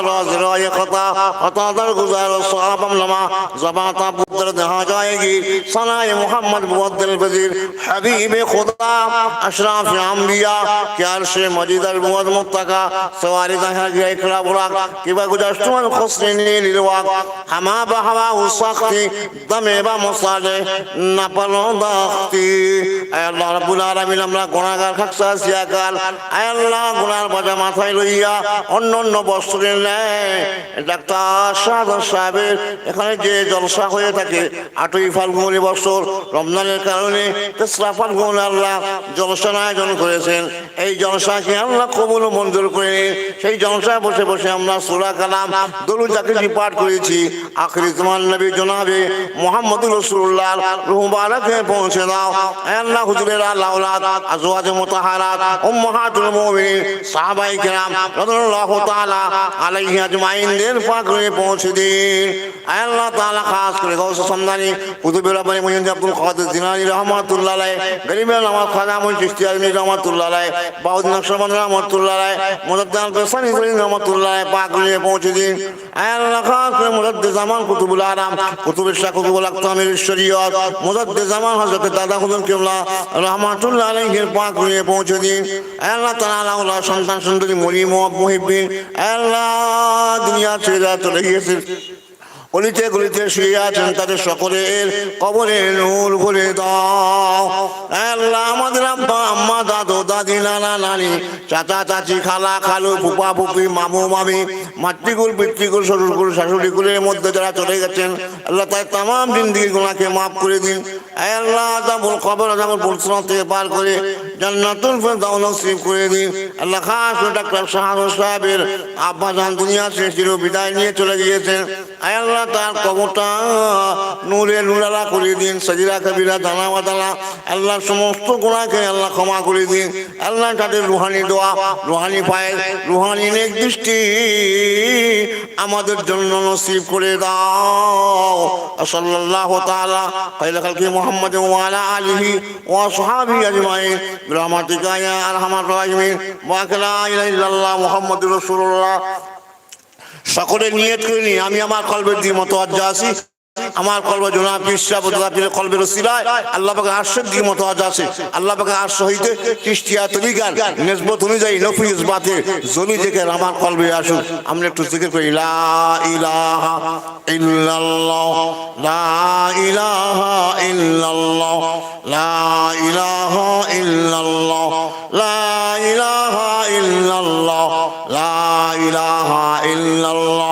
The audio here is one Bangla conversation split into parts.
रोज रोज खता खता दर गुजार सहाबम लमा जबाता पुत्र दहा जाएगी सनाए मोहम्मद मुअद्दिल वजीर हबीब खुदा अशराफ अंबिया के अर्श मजीदर मुअद मुत्तका सवारी दहा गया इकरा बुराक किबा गुजाश्तुन खुसनी लिलवाक हमा बहवा उसक्ति दमे बा मुसाले नपलो दाख्ती আয় আল্লাহ রাব্বুল আলামিন আমরা গুনাহগার খাকসা সিয়াকাল আয় আল্লাহ গুনার বাজা মাথায় লইয়া অন্য অন্য বস্ত্রের ন্যায় ডাক্তার শাহাদ সাহেবের এখানে যে জলসা হয়ে থাকে, আটই ফাল্গুনি বছর রমজানের কারণে তেসরা ফাল্গুন আল্লাহ জলসার আয়োজন করেছেন। এই জলসাকে আল্লাহ কবুল মঞ্জুর করে সেই জলসায় বসে বসে আমরা সুরা কালাম, দরুদ জাকিরি পাঠ করেছি, আখরি তোমার নবী জনাবে মোহাম্মদুর রসুল্লাহ রুহবারাকে পৌঁছে দাও। আল্লাহ হুজুরের, আল্লাহ আজওয়াজ মুতাহারাত, উম্মাহাতুল মুমিনিন, সাহাবায়ে কেরাম, রাদিয়াল্লাহু তাআলা আলাইহি আজমাইনদের পাক করে পৌঁছে দিন আল্লাহ তাআলা, খাস করে গৌস সমদানি কুতুবুল রব্বানি মুজিদ আব্দুল কাদের জিলানী রহমাতুল্লাহ আলাইহি গরিবের নামাজ খাজা মুল চিশতি আজমি রহমাতুল্লাহ আলাইহি, বাউদ নকশবন্দ রহমাতুল্লাহ আলাইহি মুজাদ্দাল পেশানি করিম রহমাতুল্লাহ আলাইহি, পাক করে পৌঁছে দিন আল্লাহ, খাস করে মুজাদ্দিদ জামান কুতুবুল আরাম, কুতুবুল শাহ কুতুবুল আকতামির শরীয়ত মুজাদ্দিদ জামান হযরত দাদা হুজুর কিবলা রহমাতুল্লাহ আলাইহির পাক করে পৌঁছে দিন আল্লাহ তাআলা সন্তান সুন্দরী মরিম ও আল্লাহ দুনিয়া ছেড়ে চলে গিয়েছে। গলিতে গলিতে শুয়ে আছেন তাদের সকলের কবরে নূর ভরে দাও। আল্লাহ, আমাদের আব্বা, আম্মা, দাদু, দাদি, নানা, নানি, চাচা, চাচি, খালা, খালু, ফুপা, ফুপি, মামু, মামি, মাতৃকুল, পিতৃকুল, শ্বশুরকুল, শাশুড়িকুলের মধ্যে যারা চলে গেছেন, আল্লাহ তাই তাম জিন্দিগি গুণাকে মাফ করে দিন। আল্লাহ, আজাবুল কবর, আজাবুল পরিশ্রম থেকে পার করে জান্নাতুল ফেরদাউস নসিব করে দিন। আল্লাহ খাস ডাক্তার শাহাদুর সাহেবের আব্বা জান দুনিয়া শেষ চির বিদায় নিয়ে চলে গিয়েছেন। আয় আল্লাহ, তার কবরটা নূরে নুরালা করে দিন, সজিরা কবিরা, দানা বাদানা আল্লাহ সমস্ত গুণাকে আল্লাহ ক্ষমা করে দিন। আল্লাহ তাদের রুহানি দোয়া, রুহানি পায়ে রুহানি নেক দৃষ্টি আমাদের জন্য নসিব করে দাও। সাল্লাল্লাহু তাআলা খাইরা খালকি মুহাম্মদ ওয়া আলা আলিহি ওয়া সাহাবি আজমাইন। সকলে নিয়ে আমি আমার কলবের দিয়ে মতো আজ্জা আছি। আমার কলব জোনা পিসা বদলা পীর কলবের ওসিলায় আল্লাহ পাকে আরশের দিকে মতো আজ আছে আল্লাহ পাকে আরশ হইতে কৃষ্টিয়া তরিকার নিসবত অনুযায়ী নফি ইসবাতে জমি থেকে আমার কলবে আসুন আমরা একটু জিকির করি, লা ইলাহা ইল্লাল্লাহ, লা ইলাহা ইল্লাল্লাহ, লা ইলাহা ইল্লাল্লাহ, লা ইলাহা ইল্লাল্লাহ, লা ইলাহা ইল্লাল্লাহ।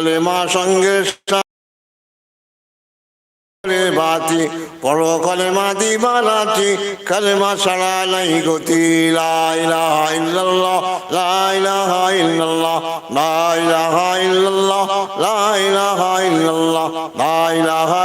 কালেমা সঙ্গে বাতি পর কালেমা দিবা রাতি কালেমা সারা নাই গতি। লাইলাহা ইল্লাল্লাহ লাইলাহা ইল্লাল্লাহ লাইলাহা ইল্লাল্লাহ লাইলাহা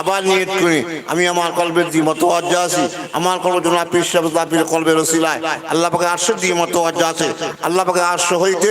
আবার নিয়ত করি আমি আমার কলবের দিয়ে মতো অজ্জা আছি। আমার কলব জন্য আপনি কলবের রসিলায় আল্লাহ পাকে আটশো দিয়ে মতো অজ্জা আছে। আল্লাহ পাকে আটশো হইতে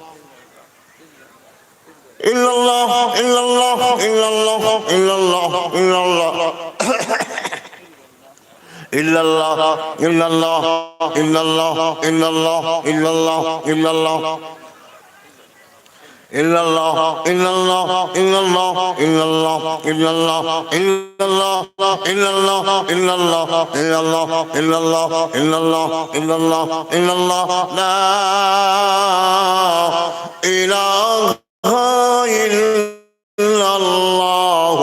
ইল্লাল্লাহ ইল্লাল্লাহ ইল্লাল্লাহ ইল্লাল্লাহ ইল্লাল্লাহ ইল্লাল্লাহ ইল্লাল্লাহ ইল্লাল্লাহ ইল্লাল্লাহ ইল্লাল্লাহ ইল্লাল্লাহ illallah illallah illallah illallah illallah illallah illallah illallah illallah illallah illallah illallah illallah la ilaha إلا الله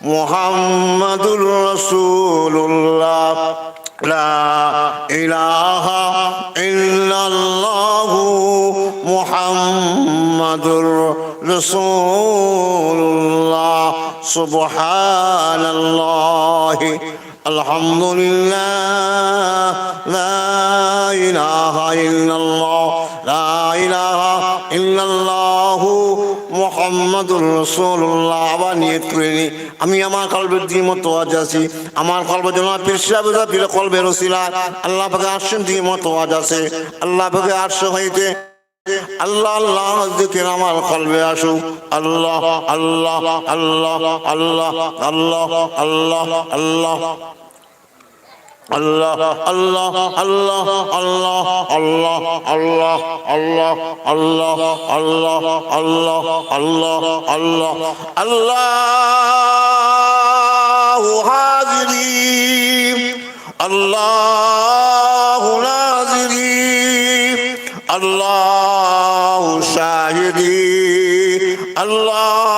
محمد رسول الله. لا إله إلا الله محمد رسول الله. سبحان الله. الحمد لله. لا إله إلا الله. لا إله إلا الله. মোহাম্মদুর রসুল্লাহ আবার নিয়ত করে আমি আমার কলবের দিয়ে মতো আজ আছি। আমার কলব যেন পেশাবেদা পীর কলবের রসিলা আল্লাহ পাকে আসছেন দিয়ে মতো আজ আছে। আল্লাহ পাকে আসছে হইতে আল্লাহ আল্লাহ দিকে আমার কলবে আসু আল্লাহ আল্লাহ আল্লাহ আল্লাহ আল্লাহ আল্লাহ আল্লাহ আল্লাহ। আল্লাহ আল্লাহ আল্লাহ আল্লাহ আল্লাহ আল্লাহ আল্লাহ আল্লাহ আল্লাহ আল্লাহ আল্লাহ আল্লাহ হাজিরি আল্লাহ নাজিরি আল্লাহ শাহিদি আল্লাহ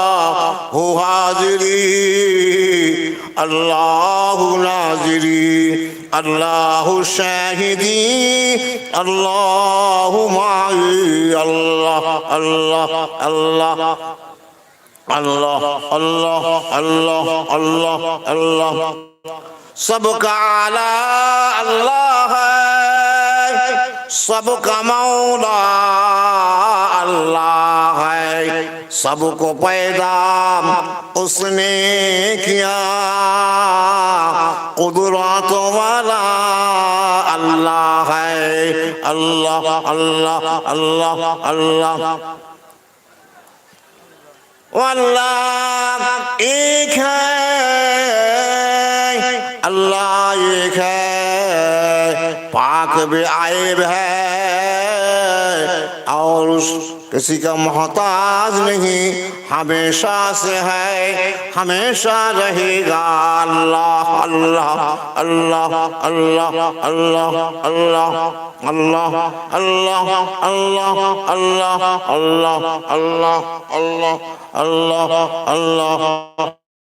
হু হাজিরি, আল্লাহ নাজিরি, আল্লাহ শাহিদি, আল্লাহ মাই, আল্লাহ আল্লাহ আল্লাহ আল্লাহ আল্লাহ আল্লাহ আল্লাহ আল্লাহ। সবকা আলা আল্লাহ, সবকা মাওলা सबको पैदा उसने किया। कुदरत वाला अल्लाह है। अल्लाह अल्लाह अल्लाह अल्लाह। अल्लाह एक है। अल्लाह एक है। पाक भी आयब है। और उस किसी का मोहताज नहीं हमेशा से है हमेशा रहेगा अल्लाह अल्लाह अल्लाह अल्लाह अल्लाह अल्लाह अल्लाह अल्लाह अल्लाह अल्लाह अल्लाह अल्लाह अल्लाह अल्लाह अल्लाह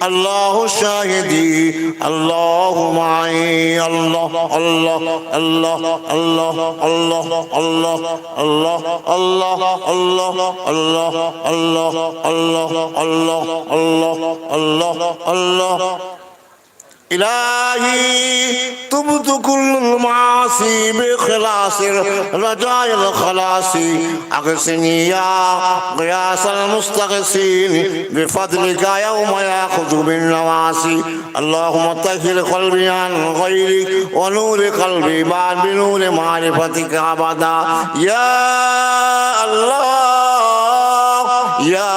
আল্লাহ শাহিদি আল্লাহ মাই আল্লাহ আল্লাহ আল্লাহ আল্লাহ আল্লাহ আল্লাহ আল্লাহ আল্লাহ আল্লাহ আল্লাহ আল্লাহ আল্লাহ আল্লাহ আল্লাহ আল্লাহ আল্লাহ আল্লাহ إلهي تبت كل المعاصي بإخلاص رجاء الخلاص أغسني يا غياث المستغيثين بفضلك يوم يأخذ بالنواسي اللهم طهر قلبي عن غيرك ونور قلبي بعد بنور معرفتك أبدا يا الله يا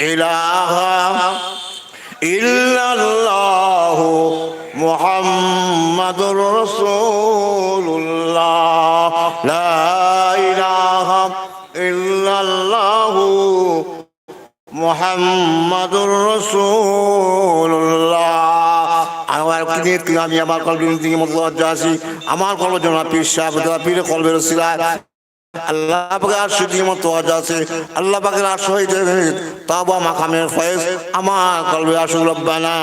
ইলাহা ইল্লাল্লাহু মুহাম্মাদুর রাসূলুল্লাহ। লা ইলাহা আমার কিনে আমি আমার কলবিন থেকে মতো লজ্জা আছি আমার কলবের পিস সাহেব পীরে কলবের সিলায় আল্লাহ পাকের সুদি মতো আছে। আল্লাহ পাকের আর শহীদ তাবা মাকামের ফয়েজ। আমার কলবে আসুক রব্বানা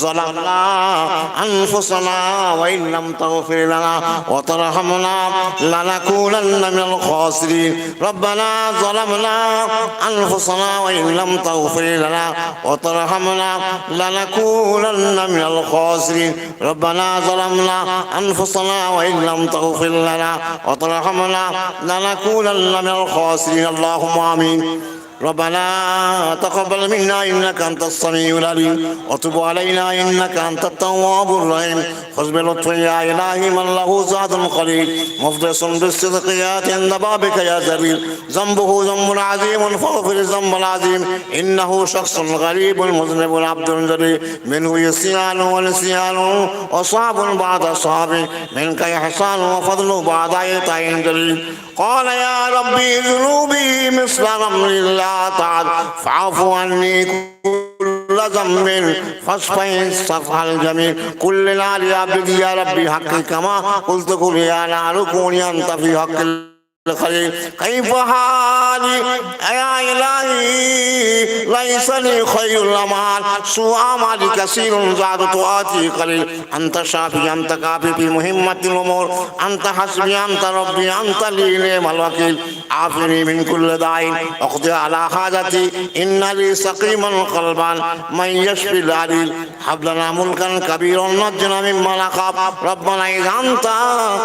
জালামনা আনফুসানা ওয়া ইন লাম তাগফির লানা ওয়া তারহামনা লানাকুনান্না মিনাল খাসিরিন। রব্বানা জালামনা আনফুসানা ওয়া ইন লাম তাগফির লানা ওয়া তারহামনা লানাকুনান্না মিনাল খাসিরিন। রব্বানা জালামনা আনফুসানা ওয়া ইন লাম তাগফির লানা ওয়া তারহামনা لنكونن من الخاسرين. اللهم آمين. ربنا تقبل منا إنك أنت السميع العليم. وتب علينا إنك أنت التواب الرحيم. خذ بلطف يا إلهي من له زاد قليل مفلس بالصدقيات عند بابك يا زبيل ذنبه ذنب عظيم فاغفر الذنب العظيم. إنه شخص غريب مذنب عبد جليل. منه يسيان ونسيان وصعب بعد صعب. منك إحسان وفضل بعد عطاء جليل. قال يا ربي ذنوبي مثل رمل الله تعالى فاعف عني كل ذنب فاصفح الصفح الجميل كل نار يا عبدي يا ربي حقي كما قلت قل يا نار كوني انت في حق الخليل كيف حالي يا إلهي ليس لي خير الأمال سوء أعمالي كثير زاد طاعتي قليل أنت شافي أنت كافي في مهمة الأمور أنت حسبي أنت ربي أنت لي نعم الوكيل عافني من كل داء اقضي على حاجتي إن لي سقيما قلبا من يشفي العليل هب لنا ملكا كبيرا نجنا مما نخاف ربنا إذا أنت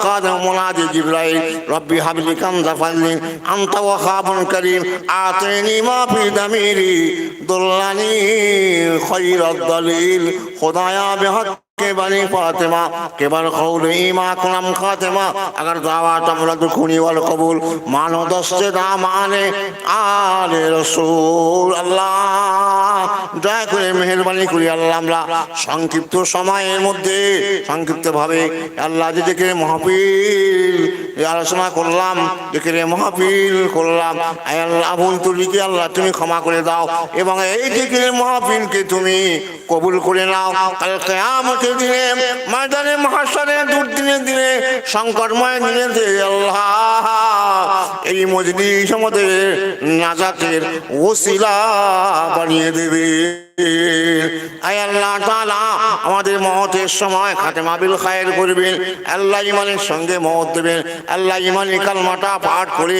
قادم منادي جبرائيل ربي هب لي كنز فضل أنت وخاب كريم أعطيني ما في ضميري ضلني خير الضليل خدایا بحق কেবানি ফাতেমা ইমা খাতেমা আগার দাওয়া ওয়াল কবুল মানো দস্তে আলে রসুল আল্লাহ দয়া করে মেহরবানি করি আল্লাহ আমরা সংক্ষিপ্ত সময়ের মধ্যে সংক্ষিপ্তভাবে আল্লাহ যে দেখে মহাপীর আলোচনা করলাম, দেখে মহাপীর করলাম। আল্লাহ বল তুমি কি আল্লাহ তুমি ক্ষমা করে দাও। এবং এই দেখে মহাপীরকে তুমি কবুল করে নাও। কাল কেয়ামতের দিনে, ময়দানে মহাসনে দুর্দিনের দিনে সংকটময় দিনে আল্লাহ এই মজলিস আমাদের নাজাতের ওসিলা বানিয়ে দেবে। আমাদের মহতের সময় খাতেমা বিল খায়ের করবেন। আল্লাহ ইমানের সঙ্গে মহৎ দেবেন। আল্লাহ ইমানের কালমাটা পাঠ করে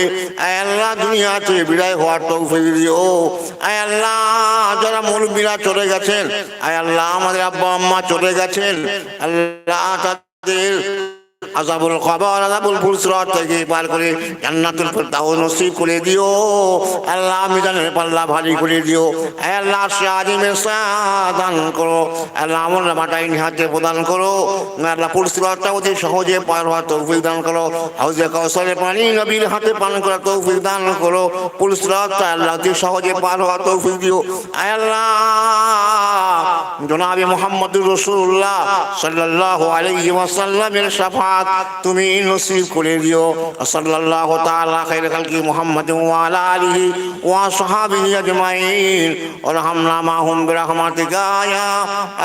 আল্লাহ দুনিয়াতে বিদায় হওয়ার তৌফিক দিও। আয় আল্লাহ, যারা মুরব্বীরা চলে গেছেন, আয় আল্লাহ আমাদের আব্বা আম্মা চলে গেছেন, আল্লাহ তাদের আজাবুল কবর, আজাবুল ফুলসরাত থেকে পার করে জান্নাতুল ফেরদাউস নসিব করে দিও। আল্লাহ মিজানের পাল্লা ভারী করে দিও। হে আল্লাহ শাহিমে দান করো। আল্লাহ আমল মাটাই নিহাতে প্রদান করো। আল্লাহ ফুলসরাতটা অতি সহজে পার হওয়ার তৌফিক দান করো। হাউজে কৌশলে পানি নবীর হাতে পান করার তৌফিক দান করো। ফুলসরাতটা আল্লাহ অতি সহজে পার হওয়ার তৌফিক দিও। হে আল্লাহ, জনাবি মোহাম্মদুর রসুল্লাহ সাল্লাল্লাহু আলাইহি ওয়াসাল্লামের শাফাত তুমি নসিব করে দিও। সাল্লাল্লাহু তাআলা খাইর খালকি মুহাম্মদ ওয়া আলা আলিহি ওয়া সাহাবিহি আজমাইন। ওয়ারহামনা মাহুম বিরহমাতিকা ইয়া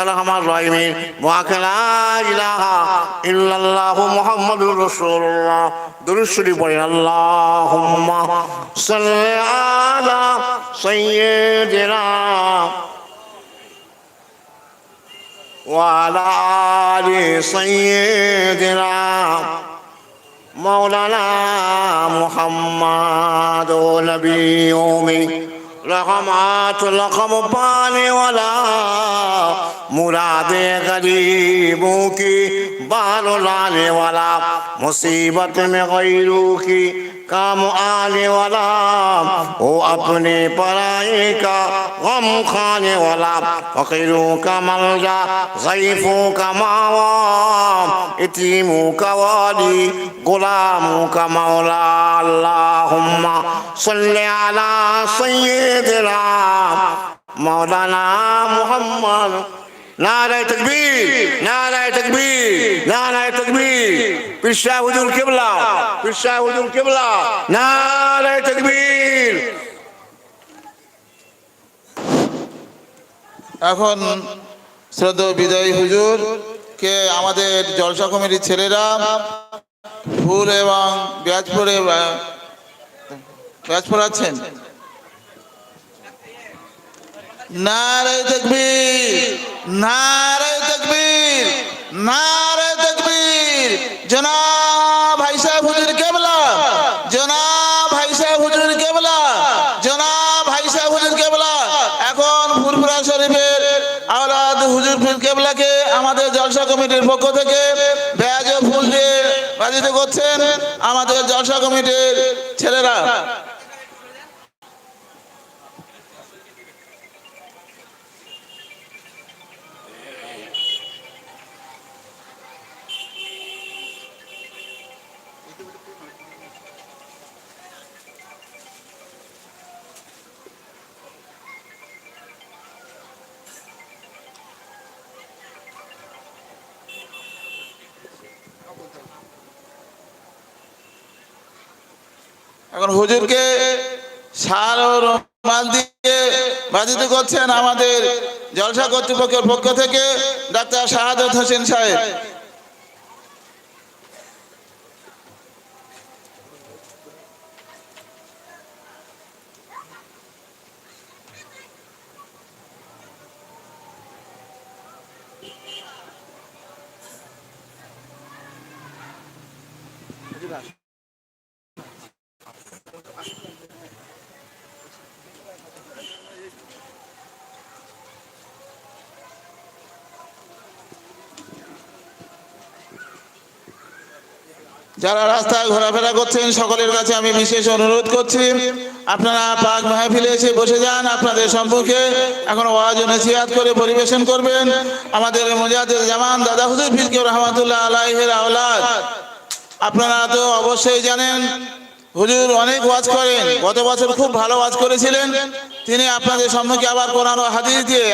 আরহামার রাহিমিন। ওয়া লা ইলাহা ইল্লাল্লাহু মুহাম্মাদুর রাসূলুল্লাহ। দুরূদ শরীফ পড়েন আল্লাহুম্মা সাল্লি আলা সাইয়্যিদিনা وعلى آل سيدنا مولانا محمد نبي يومي رحمات لقم پانے والا مراد کی इकबाल लाने वाला मुसीबत में गैरू की काम आने वाला वो अपने पराए का गम खाने वाला फकीरों का मलजा गरीफों का मावा इतीमों का वाली गुलामों का मौला अल्लाहुम्मा सल्ले अला सैयदना मौलाना मोहम्मद নারায় তকবীর নারায় তকবীর নারায় তকবীর। পিসা হুজুর কেবলা পিসা হুজুর কেবলা, নারায় তকবীর। এখন শ্রদ্ধ বিজয়ী হুজুর, কে আমাদের জলসা কমিটির ছেলেরা, ফুল এবং ব্যাজ পরে ব্যাজ পড়াচ্ছেন নারে তকবীর নারে তকবীর নারে তকবীর। জনাব ভাই সাহেব হুজুর কেবলা, জনাব ভাই সাহেব হুজুর কেবলা, জনাব ভাই সাহেব হুজুর কেবলা। এখন ফুরফুরা শরীফের আওলাদ হুজুর ফুল কেবলাকে আমাদের জলসা কমিটির পক্ষ থেকে ব্যাজ ফুল দিয়ে বাজিত করছেন আমাদের জলসা কমিটির ছেলেরা। এখন হুজুরকে সার ও রুমাল দিয়ে বাধিত করছেন আমাদের জলসা কর্তৃপক্ষের পক্ষ থেকে ডাক্তার শাহাদত হোসেন সাহেব। যারা রাস্তায় ঘোরাফেরা করছেন, সকলের কাছে আমি বিশেষ অনুরোধ করছি। আপনারা পাক মাহফিলে এসে বসে যান, আপনাদের সম্মুখে এখন ওয়াজ নসিহাত করে পরিবেশন করবেন। আমাদের মুজাহিদ জামান দাদা হুজুর ফিরকে রহমাতুল্লাহ আলাইহের আওলাদ। আপনারা তো অবশ্যই জানেন, হুজুর অনেক ওয়াজ করেন, গত বছর খুব ভালো ওয়াজ করেছিলেন। তিনি আপনাদের সম্মুখে আবার ও হাদিস দিয়ে